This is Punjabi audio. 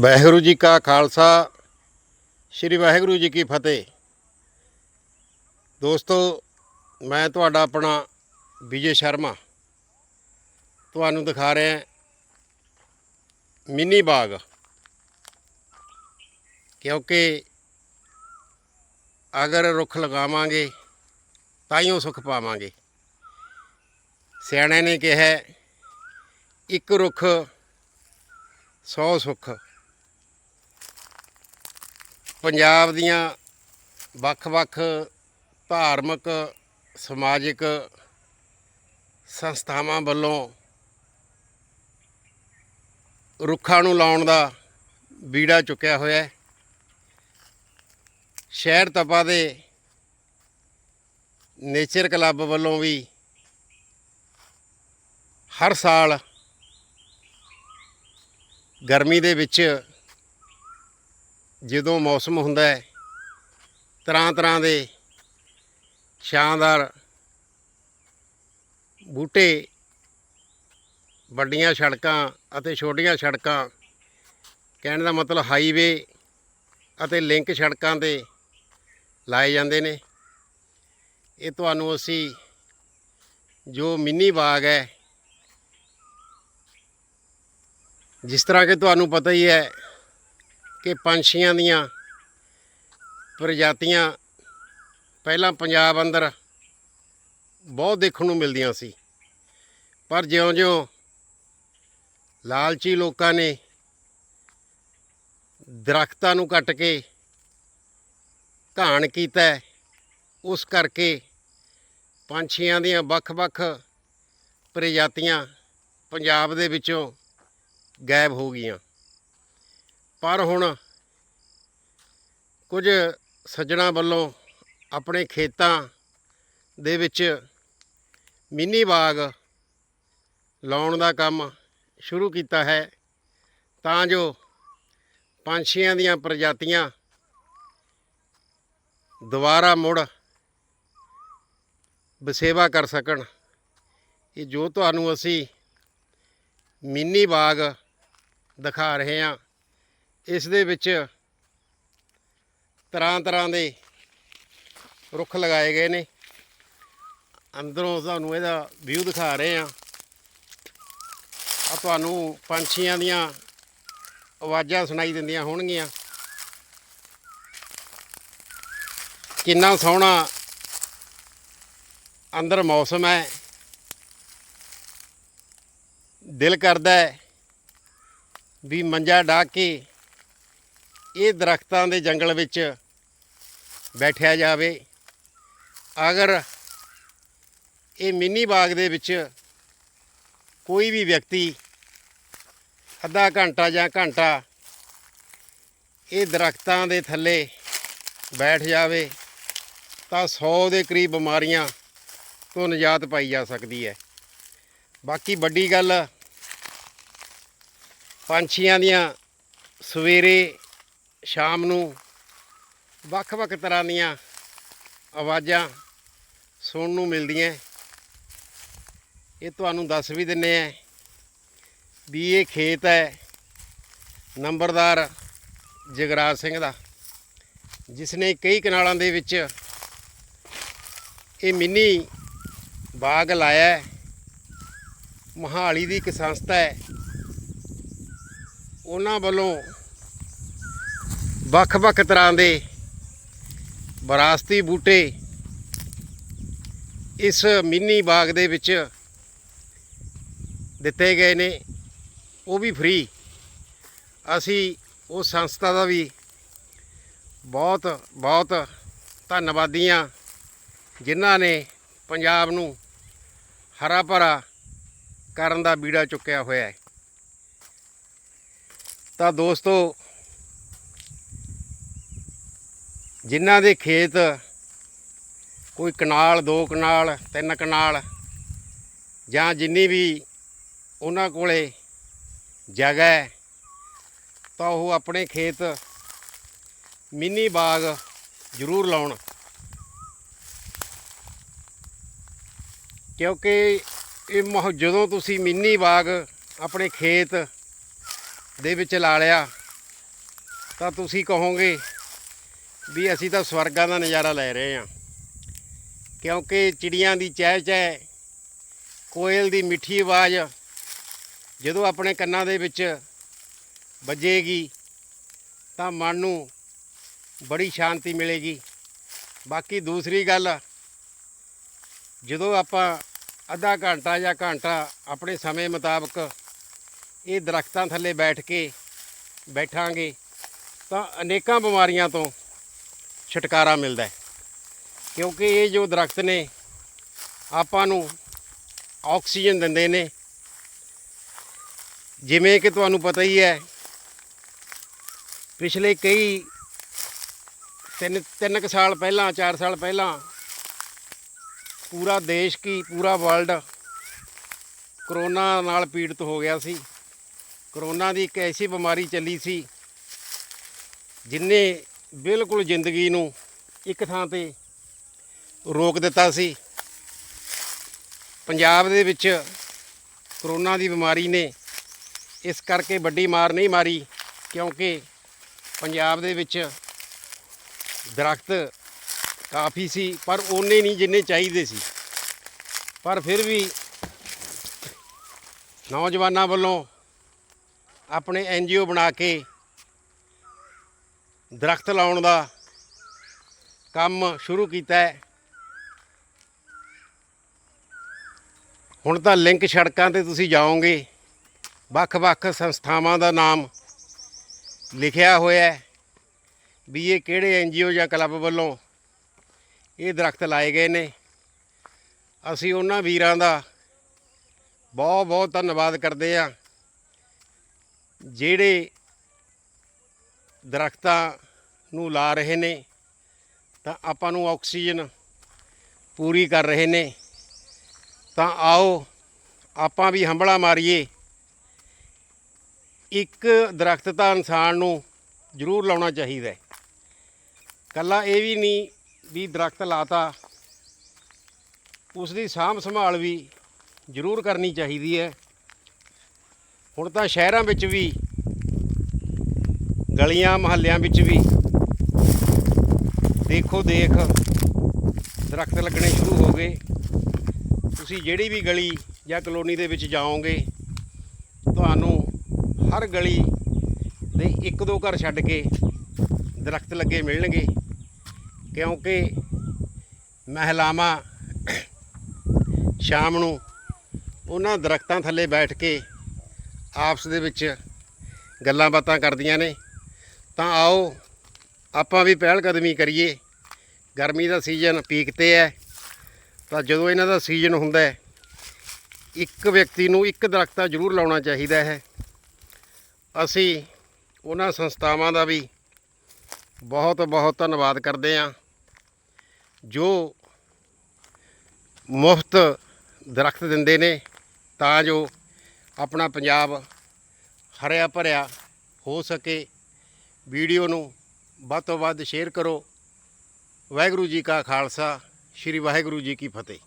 ਵਾਹਿਗੁਰੂ ਜੀ ਕਾ ਖਾਲਸਾ, ਸ੍ਰੀ ਵਾਹਿਗੁਰੂ ਜੀ ਕੀ ਫਤਿਹ। ਦੋਸਤੋ, ਮੈਂ ਤੁਹਾਡਾ ਆਪਣਾ ਵਿਜੇ ਸ਼ਰਮਾ ਤੁਹਾਨੂੰ ਦਿਖਾ ਰਿਹਾ ਮਿੰਨੀ ਬਾਗ। ਕਿਉਂਕਿ ਅਗਰ ਰੁੱਖ ਲਗਾਵਾਂਗੇ ਤਾਂ ਹੀ ਉਹ ਸੁੱਖ ਪਾਵਾਂਗੇ। ਸਿਆਣੇ ਨੇ ਕਿਹਾ, ਇੱਕ ਰੁੱਖ 100 ਸੁੱਖ। ਪੰਜਾਬ ਦੀਆਂ ਵੱਖ-ਵੱਖ ਧਾਰਮਿਕ, ਸਮਾਜਿਕ ਸੰਸਥਾਵਾਂ ਵੱਲੋਂ ਰੁੱਖਾਂ ਨੂੰ ਲਾਉਣ ਦਾ ਬੀੜਾ ਚੁੱਕਿਆ ਹੋਇਆ ਹੈ। ਸ਼ਹਿਰ ਤਪਾ ਦੇ ਨੇਚਰ ਕਲੱਬ ਵੱਲੋਂ ਵੀ ਹਰ ਸਾਲ ਗਰਮੀ ਦੇ ਵਿੱਚ ਜਦੋਂ ਮੌਸਮ ਹੁੰਦਾ ਹੈ, ਤਰ੍ਹਾਂ ਤਰ੍ਹਾਂ ਦੇ ਸ਼ਾਨਦਾਰ ਬੂਟੇ, ਵੱਡੀਆਂ ਸੜਕਾਂ ਅਤੇ ਛੋਟੀਆਂ ਸੜਕਾਂ, ਕਹਿਣ ਦਾ ਮਤਲਬ ਹਾਈਵੇ ਅਤੇ ਲਿੰਕ ਸੜਕਾਂ ਤੇ ਲਾਏ ਜਾਂਦੇ ਨੇ। ਇਹ ਤੁਹਾਨੂੰ ਅਸੀਂ ਜੋ ਮਿੰਨੀ ਬਾਗ ਹੈ, ਜਿਸ ਤਰ੍ਹਾਂ ਕਿ ਤੁਹਾਨੂੰ ਪਤਾ ਹੀ ਹੈ ਕਿ ਪੰਛੀਆਂ ਦੀਆਂ ਪ੍ਰਜਾਤੀਆਂ ਪਹਿਲਾਂ ਪੰਜਾਬ ਅੰਦਰ ਬਹੁਤ ਦੇਖਣ ਨੂੰ ਮਿਲਦੀਆਂ ਸੀ। ਪਰ ਜਿਉਂ-ਜਿਉਂ ਲਾਲਚੀ ਲੋਕਾਂ ਨੇ ਦਰਖਤਾਂ ਨੂੰ ਕੱਟ ਕੇ ਘਾਣ ਕੀਤਾ, ਉਸ ਕਰਕੇ ਪੰਛੀਆਂ ਦੀਆਂ ਵੱਖ-ਵੱਖ ਪ੍ਰਜਾਤੀਆਂ ਪੰਜਾਬ ਦੇ ਵਿੱਚੋਂ ਗਾਇਬ ਹੋ ਗਈਆਂ। ਪਰ ਹੁਣ ਕੁਝ ਸੱਜਣਾ ਵੱਲੋਂ ਆਪਣੇ ਖੇਤਾਂ ਦੇ ਵਿੱਚ ਮਿੰਨੀ ਬਾਗ ਲਾਉਣ ਦਾ ਕੰਮ ਸ਼ੁਰੂ ਕੀਤਾ ਹੈ, ਤਾਂ ਜੋ ਪੰਛੀਆਂ ਦੀਆਂ ਪ੍ਰਜਾਤੀਆਂ ਦੁਬਾਰਾ ਮੁੜ ਬਸੇਵਾ ਕਰ ਸਕਣ। ਇਹ ਜੋ ਤੁਹਾਨੂੰ ਅਸੀਂ ਮਿੰਨੀ ਬਾਗ ਦਿਖਾ ਰਹੇ ਹਾਂ ਇਸ ਦੇ ਵਿੱਚ ਤਰ੍ਹਾਂ ਤਰ੍ਹਾਂ ਦੇ ਰੁੱਖ ਲਗਾਏ ਗਏ ਨੇ। ਅੰਦਰੋਂ ਤੁਹਾਨੂੰ ਇਹਦਾ ਵਿਊ ਦਿਖਾ ਰਹੇ ਹਾਂ। ਆ ਤੁਹਾਨੂੰ ਪੰਛੀਆਂ ਦੀਆਂ ਆਵਾਜ਼ਾਂ ਸੁਣਾਈ ਦਿੰਦੀਆਂ ਹੋਣਗੀਆਂ। ਕਿੰਨਾ ਸੋਹਣਾ ਅੰਦਰ ਮੌਸਮ ਹੈ। ਦਿਲ ਕਰਦਾ ਹੈ ਵੀ ਮੰਜਾ ਢਾ ਕੇ ਇਹ ਦਰਖਤਾਂ ਦੇ ਜੰਗਲ ਵਿੱਚ ਬੈਠਿਆ ਜਾਵੇ। ਅਗਰ ਇਹ ਮਿੰਨੀ ਬਾਗ ਦੇ ਵਿੱਚ ਕੋਈ ਵੀ ਵਿਅਕਤੀ ਅੱਧਾ ਘੰਟਾ ਜਾਂ ਘੰਟਾ ਇਹ ਦਰਖਤਾਂ ਦੇ ਥੱਲੇ ਬੈਠ ਜਾਵੇ, ਤਾਂ 100 ਦੇ ਕਰੀਬ ਬਿਮਾਰੀਆਂ ਤੋਂ ਨਿਜਾਤ ਪਾਈ ਜਾ ਸਕਦੀ ਹੈ। ਬਾਕੀ ਵੱਡੀ ਗੱਲ ਪੰਛੀਆਂ ਦੀਆਂ ਸਵੇਰੇ ਸ਼ਾਮ ਨੂੰ ਵੱਖ-ਵੱਖ ਤਰ੍ਹਾਂ ਦੀਆਂ ਆਵਾਜ਼ਾਂ ਸੁਣਨ ਨੂੰ ਮਿਲਦੀਆਂ ਇਹ ਤੁਹਾਨੂੰ ਦੱਸ ਵੀ ਦਿੰਨੇ ਆ ਵੀ ਇਹ ਖੇਤ ਹੈ ਨੰਬਰਦਾਰ ਜਗਰਾਜ ਸਿੰਘ ਦਾ ਜਿਸ ਨੇ ਕਈ ਕਨਾਲਾਂ ਦੇ ਵਿੱਚ ਇਹ ਮਿੰਨੀ ਬਾਗ ਲਾਇਆ ਹੈ। ਮੋਹਾਲੀ ਦੀ ਇੱਕ ਸੰਸਥਾ ਹੈ। ਉਹਨਾਂ ਵੱਲੋਂ ਵੱਖ-ਵੱਖ ਤਰ੍ਹਾਂ ਦੇ ਵਿਰਾਸਤੀ ਬੂਟੇ ਇਸ ਮਿੰਨੀ ਬਾਗ ਦੇ ਵਿੱਚ ਦਿੱਤੇ ਗਏ ਨੇ। ਉਹ ਵੀ ਫ੍ਰੀ ਅਸੀਂ ਉਸ ਸੰਸਥਾ ਦਾ ਵੀ ਬਹੁਤ ਬਹੁਤ ਧੰਨਵਾਦੀ ਹਾਂ ਜਿਨ੍ਹਾਂ ਨੇ ਪੰਜਾਬ ਨੂੰ ਹਰਾ ਭਰਾ ਕਰਨ ਦਾ ਬੀੜਾ ਚੁੱਕਿਆ ਹੋਇਆ ਹੈ। ਤਾਂ ਦੋਸਤੋ ਜਿਨ੍ਹਾਂ ਦੇ ਖੇਤ ਕੋਈ ਕਨਾਲ, ਦੋ ਕਨਾਲ, ਤਿੰਨ ਕਨਾਲ ਜਾਂ ਜਿੰਨੀ ਵੀ ਉਹਨਾਂ ਕੋਲੇ ਜਗ੍ਹਾ ਹੈ, ਤਾਂ ਉਹ ਆਪਣੇ ਖੇਤ ਮਿੰਨੀ ਬਾਗ ਜ਼ਰੂਰ ਲਾਉਣ। ਕਿਉਂਕਿ ਇਹ ਮਾਹੌ- ਜਦੋਂ ਤੁਸੀਂ ਮਿੰਨੀ ਬਾਗ ਆਪਣੇ ਖੇਤ ਦੇ ਵਿੱਚ ਲਾ ਲਿਆ, ਤਾਂ ਤੁਸੀਂ ਕਹੋਗੇ ਵੀ ਅਸੀਂ ਤਾਂ ਸਵਰਗਾਂ ਦਾ ਨਜ਼ਾਰਾ ਲੈ ਰਹੇ ਹਾਂ। ਕਿਉਂਕਿ ਚਿੜੀਆਂ ਦੀ ਚਹਿ ਚਹਿ, ਕੋਇਲ ਦੀ ਮਿੱਠੀ ਆਵਾਜ਼ ਜਦੋਂ ਆਪਣੇ ਕੰਨਾਂ ਦੇ ਵਿੱਚ ਵੱਜੇਗੀ, ਤਾਂ ਮਨ ਨੂੰ ਬੜੀ ਸ਼ਾਂਤੀ ਮਿਲੇਗੀ। ਬਾਕੀ ਦੂਸਰੀ ਗੱਲ, ਜਦੋਂ ਆਪਾਂ ਅੱਧਾ ਘੰਟਾ ਜਾਂ ਘੰਟਾ ਆਪਣੇ ਸਮੇਂ ਮੁਤਾਬਕ ਇਹ ਦਰਖਤਾਂ ਥੱਲੇ ਬੈਠ ਕੇ ਬੈਠਾਂਗੇ, ਤਾਂ ਅਨੇਕਾਂ ਬਿਮਾਰੀਆਂ ਤੋਂ ਛੁਟਕਾਰਾ ਮਿਲਦਾ ਹੈ। ਕਿਉਂਕਿ ਇਹ ਜੋ ਦਰਖਤ ਨੇ, ਆਪਾਂ ਨੂੰ ਆਕਸੀਜਨ ਦਿੰਦੇ ਨੇ। ਜਿਵੇਂ ਕਿ ਤੁਹਾਨੂੰ ਪਤਾ ਹੀ ਹੈ, ਪਿਛਲੇ ਕਈ ਤਿੰਨ ਤਿੰਨ ਕੁ ਸਾਲ ਪਹਿਲਾਂ 4 ਸਾਲ ਪਹਿਲਾਂ ਪੂਰਾ ਦੇਸ਼ ਕੀ, ਪੂਰਾ ਵਰਲਡ ਕਰੋਨਾ ਨਾਲ ਪੀੜਤ ਹੋ ਗਿਆ ਸੀ। ਕਰੋਨਾ ਦੀ ਇੱਕ ਐਸੀ ਬਿਮਾਰੀ ਚੱਲੀ ਸੀ, ਜਿਨੇ ਬਿਲਕੁਲ ਜ਼ਿੰਦਗੀ ਨੂੰ ਇੱਕ ਥਾਂ ਤੇ ਰੋਕ ਦਿੱਤਾ ਸੀ। ਪੰਜਾਬ ਦੇ ਵਿੱਚ ਕਰੋਨਾ ਦੀ ਬਿਮਾਰੀ ਨੇ ਇਸ ਕਰਕੇ ਵੱਡੀ ਮਾਰ ਨਹੀਂ ਮਾਰੀ, ਕਿਉਂਕਿ ਪੰਜਾਬ ਦੇ ਵਿੱਚ ਦਰਖਤ ਕਾਫੀ ਸੀ, ਪਰ ਓਨੇ ਨਹੀਂ ਜਿੰਨੇ ਚਾਹੀਦੇ ਸੀ। ਪਰ ਫਿਰ ਵੀ ਨੌਜਵਾਨਾਂ ਵੱਲੋਂ ਆਪਣੇ ਐਨਜੀਓ ਬਣਾ ਕੇ ਦਰਖਤ ਲਾਉਣ ਦਾ ਕੰਮ ਸ਼ੁਰੂ ਕੀਤਾ ਹੈ। ਹੁਣ ਤਾਂ ਲਿੰਕ ਸੜਕਾਂ ਤੇ ਤੁਸੀਂ ਜਾਓਗੇ, ਵੱਖ-ਵੱਖ ਸੰਸਥਾਵਾਂ ਦਾ ਨਾਮ ਲਿਖਿਆ ਹੋਇਆ ਹੈ ਵੀ ਇਹ ਕਿਹੜੇ ਐਨਜੀਓ ਜਾਂ ਕਲੱਬ ਵੱਲੋਂ ਇਹ ਦਰਖਤ ਲਾਏ ਗਏ ਨੇ। ਅਸੀਂ ਉਹਨਾਂ ਵੀਰਾਂ ਦਾ ਬਹੁਤ ਬਹੁਤ ਧੰਨਵਾਦ ਕਰਦੇ ਆ ਜਿਹੜੇ ਦਰਖਤਾਂ ਨੂੰ ਲਾ ਰਹੇ ਨੇ, ਤਾਂ ਆਪਾਂ ਨੂੰ ਆਕਸੀਜਨ ਪੂਰੀ ਕਰ ਰਹੇ ਨੇ। ਤਾਂ ਆਓ ਆਪਾਂ ਵੀ ਹੰਬਲਾ ਮਾਰੀਏ। ਇੱਕ ਦਰਖਤ ਤਾਂ ਇਨਸਾਨ ਨੂੰ ਜ਼ਰੂਰ ਲਾਉਣਾ ਚਾਹੀਦਾ ਹੈ। ਕੱਲਾ ਇਹ ਵੀ ਨਹੀਂ ਵੀ ਦਰਖਤ ਲਾਤਾ ਉਸ ਦੀ ਸਾਂਭ ਸੰਭਾਲ ਵੀ ਜ਼ਰੂਰ ਕਰਨੀ ਚਾਹੀਦੀ ਹੈ। ਹੁਣ ਤਾਂ ਸ਼ਹਿਰਾਂ ਵਿੱਚ ਵੀ ਗਲੀਆਂ ਮੁਹੱਲਿਆਂ ਵਿੱਚ ਵੀ। ਦੇਖੋ, ਦੇਖ। ਦਰਖਤ ਲੱਗਣੇ ਸ਼ੁਰੂ ਹੋ ਗਏ। ਤੁਸੀਂ ਜਿਹੜੀ ਵੀ ਗਲੀ ਜਾਂ ਕਲੋਨੀ ਦੇ ਵਿੱਚ ਜਾਓਗੇ, ਤੁਹਾਨੂੰ ਹਰ ਗਲੀ ਦੇ ਇੱਕ ਦੋ ਘਰ ਛੱਡ ਕੇ ਦਰਖਤ ਲੱਗੇ ਮਿਲਣਗੇ। ਕਿਉਂਕਿ ਮਹਿਲਾਵਾਂ ਸ਼ਾਮ ਨੂੰ ਉਹਨਾਂ ਦਰਖਤਾਂ ਥੱਲੇ ਬੈਠ ਕੇ ਆਪਸ ਦੇ ਵਿੱਚ ਗੱਲਾਂ ਬਾਤਾਂ ਕਰਦੀਆਂ ਨੇ। ਤਾਂ ਆਓ, ਆਪਾਂ ਵੀ ਪਹਿਲ ਕਦਮੀ ਕਰੀਏ। ਗਰਮੀ ਦਾ ਸੀਜ਼ਨ ਪੀਕ ਤੇ ਹੈ। ਤਾਂ ਜਦੋਂ ਇਹਨਾਂ ਦਾ ਸੀਜ਼ਨ ਹੁੰਦਾ ਹੈ, ਇੱਕ ਵਿਅਕਤੀ ਨੂੰ ਇੱਕ ਦਰਖਤ ਜ਼ਰੂਰ ਲਾਉਣਾ ਚਾਹੀਦਾ ਹੈ। ਅਸੀਂ ਉਹਨਾਂ ਸੰਸਥਾਵਾਂ ਦਾ ਵੀ ਬਹੁਤ ਬਹੁਤ ਧੰਨਵਾਦ ਕਰਦੇ ਹਾਂ, ਜੋ ਮੁਫਤ ਦਰਖਤ ਦਿੰਦੇ ਨੇ, ਤਾਂ ਜੋ ਆਪਣਾ ਪੰਜਾਬ ਹਰਿਆ ਭਰਿਆ ਹੋ ਸਕੇ। ਵੀਡੀਓ ਨੂੰ ਵੱਧ ਤੋਂ ਵੱਧ ਸ਼ੇਅਰ ਕਰੋ। ਵਾਹਿਗੁਰੂ ਜੀ ਕਾ ਖਾਲਸਾ, ਸ੍ਰੀ ਵਾਹਿਗੁਰੂ ਜੀ ਕੀ ਫਤਿਹ।